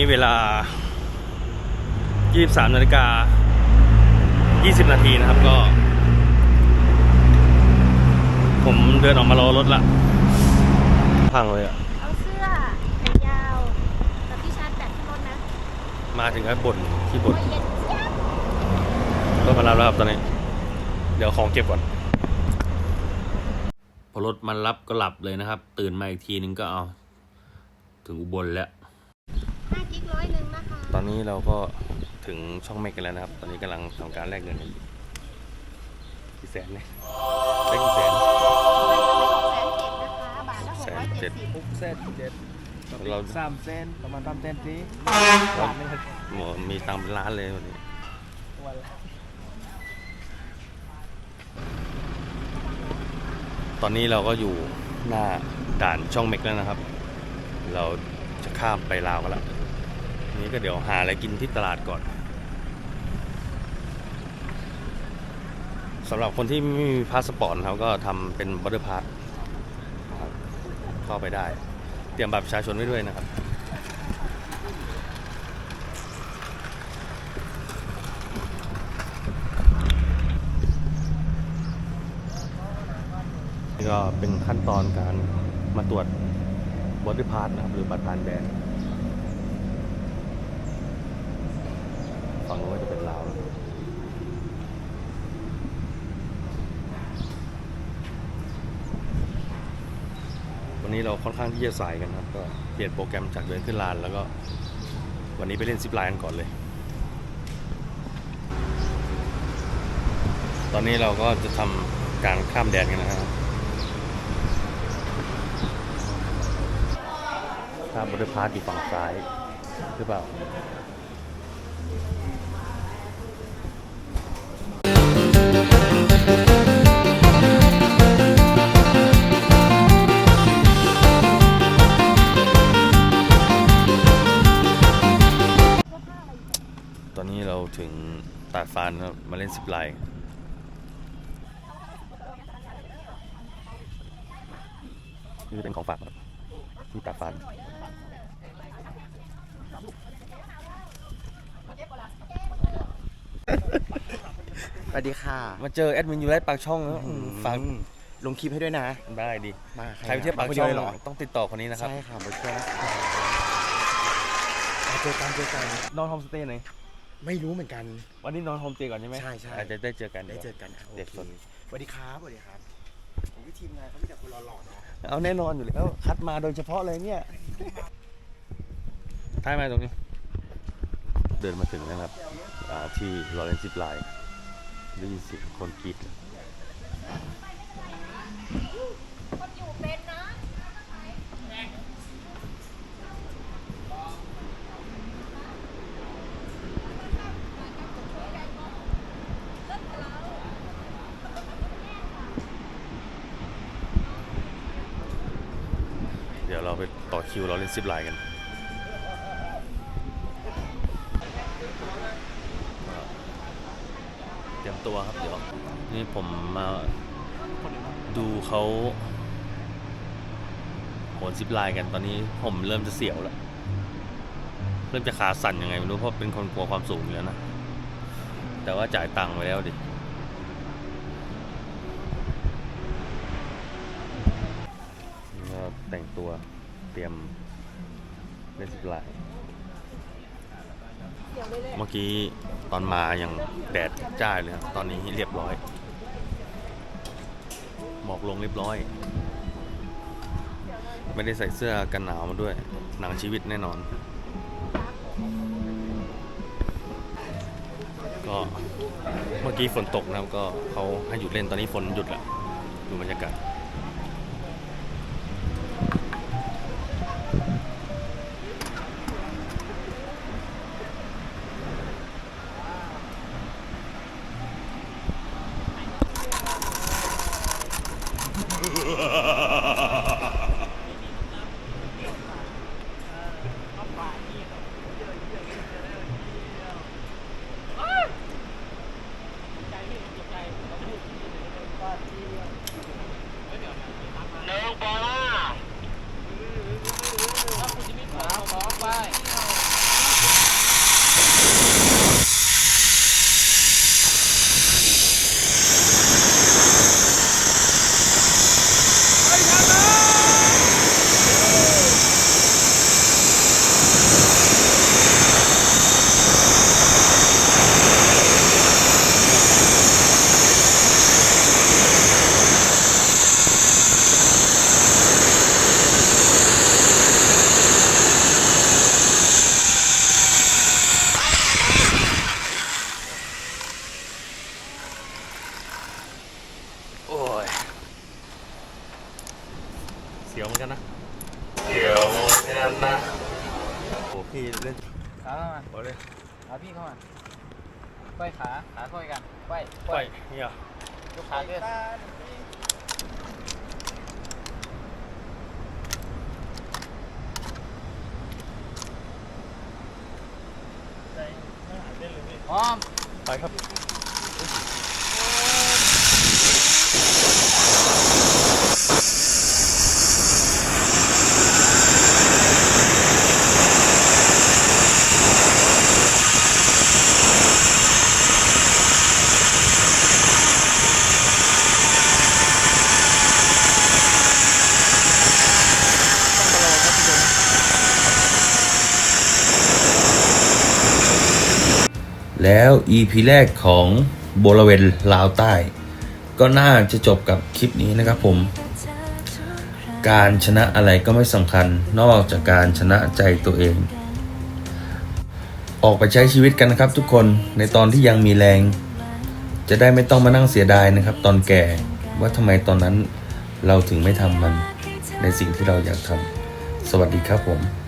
นี้เวลา 23นาฬิกา 20 นาทีนะครับก็ ผมเดินออกมารอรถละ พังเลยอะเอาเสื้อแขนยาวกับที่ชาร์จแบตที่รถนะมาถึงก็บ่นที่บ่นโอ้ยเย็นเจี๊ยบรถมารับแล้วครับตอนนี้ เดี๋ยวของเก็บก่อน พอรถมันรับก็หลับเลยนะครับ ตื่นมาอีกทีนึงก็เอา ถึงอุบลแล้ว ห้ากิกร้อยหนึ่งนะคะ ต อนนี้เราก็ถึงช่องเมกกันแล้วนะครับ ตอนนี้กำลังทำการแลกเงินกันอยู่กี่แสนเนี่ยได้กี่แสนแสนเจ็ดนะคะบาทละหกร้อยเจ็ดสิบหกเซนเจ็ดเราสามเซนประมาณสามเซนสิเราหมอมีตังค์เป็นล้านเลยวันนี้วันละตอนนี้เราก็อยู่หน้าด่านช่องเมกแล้วนะครับ เราจะข้ามไปลาวกันแล้วที นี้ก็เดี๋ยวหาอะไรกินที่ตลาดก่อนสำหรับคนที่ไม่มีพาสปอร์ตนะครับก็ทำเป็นบัตเตอร์พาสเข้าไปได้ เตรียมบัตรประชาชนไว้ด้วยนะครับนี่ก็เป็นขั้นตอนการมาตรวจบอดี้พาสนะครับหรือบัตรผ่านแดน ฝั่งนู้นก็จะเป็นลาวนะวันนี้เราค่อนข้างที่จะสายกันครับ ก็เปลี่ยนโปรแกรมจากเดินขึ้นลาน แล้วก็วันนี้ไปเล่นซิปไลน์กันก่อนเลย ตอนนี้เราก็จะทำการข้ามแดนกันนะครับข้ามบอดี้พาสอยู่ฝั่งซ้ายหรือเปล่า ตาดฟานครับมาเล่นซิปไลน์นี่เป็นของฝากครับที่ตาดฟานสวัสดีค่ะ มาเจอแอดมินอยู่ไรปากช่องแล้วฝากลงคลิปให้ด้วยนะ ได้ดีมาใครไปเที่ยวปากมาช่องเลยเหรอต้องติดต่อคนนี้นะครับ ใช่ค่ะมาเที่ยวนะคะเจอกันเจอกันนอนโฮมสเตย์ไหน ไม่รู้เหมือนกัน วันนี้นอนโฮมสเตย์ก่อนใช่ไหมใช่ใช่ อาจจะได้เจอกันได้เจอกันอะเด็กโอสนเคสวัสดีครับสวัสดีครับผมทีมงานเขามีแต่คนหล่อๆเนาะเอาแน่นอนอยู่แล้วคัดมาโดยเฉพาะเลยเนี่ยท้ายมาตรงนี้ เดินมาถึงนะครับอ่าที่ลอเรนซิปไลน์ได้ยินเสียงคนกรีด คนอยู่เป็นนะ เดี๋ยว คิวลอเรนซิปไลน์กันเตรียมตัวครับเดี๋ยว นี่ผมมาดูเขาโหนซิปไลน์กันตอนนี้ผมเริ่มจะเสียวแล้ว เริ่มจะขาสั่นยังไงไม่รู้เพราะเป็นคนกลัวความสูงอยู่แล้วนะ แต่ว่าจ่ายตังค์ไปแล้วดิแต่งตัว เตรียมเล่นซิปไลน์เมื่อกี้ตอนมาอย่างแดดจ้าเลยครับ ตอนนี้เรียบร้อยหมอกลงเรียบร้อย ไม่ได้ใส่เสื้อกันหนาวมาด้วย หนังชีวิตแน่นอน ก็เมื่อกี้ฝนตกนะครับก็เขาให้หยุดเล่นตอนนี้ฝนหยุดแล้วดูบรรยากาศ สียวเหมือนกันนะเดี๋ยวเหมือนกันนะโอ้พี่เล่นขาเข้ามาเอาเลยเาพี่เข้ามาก้อยขา ขาค่อยกันก้อยปล่อยเนี่ยยกขาขึ้นพร้อมไปครับ แล้ว EP แรกของบริเวณลาวใต้ ก็น่าจะจบกับคลิปนี้นะครับผม การชนะอะไรก็ไม่สำคัญนอกจากการชนะใจตัวเอง ออกไปใช้ชีวิตกันนะครับทุกคนในตอนที่ยังมีแรง จะได้ไม่ต้องมานั่งเสียดายนะครับ ตอนแก่ว่าทำไมตอนนั้นเราถึงไม่ทำมันในสิ่งที่เราอยากทำสวัสดีครับผม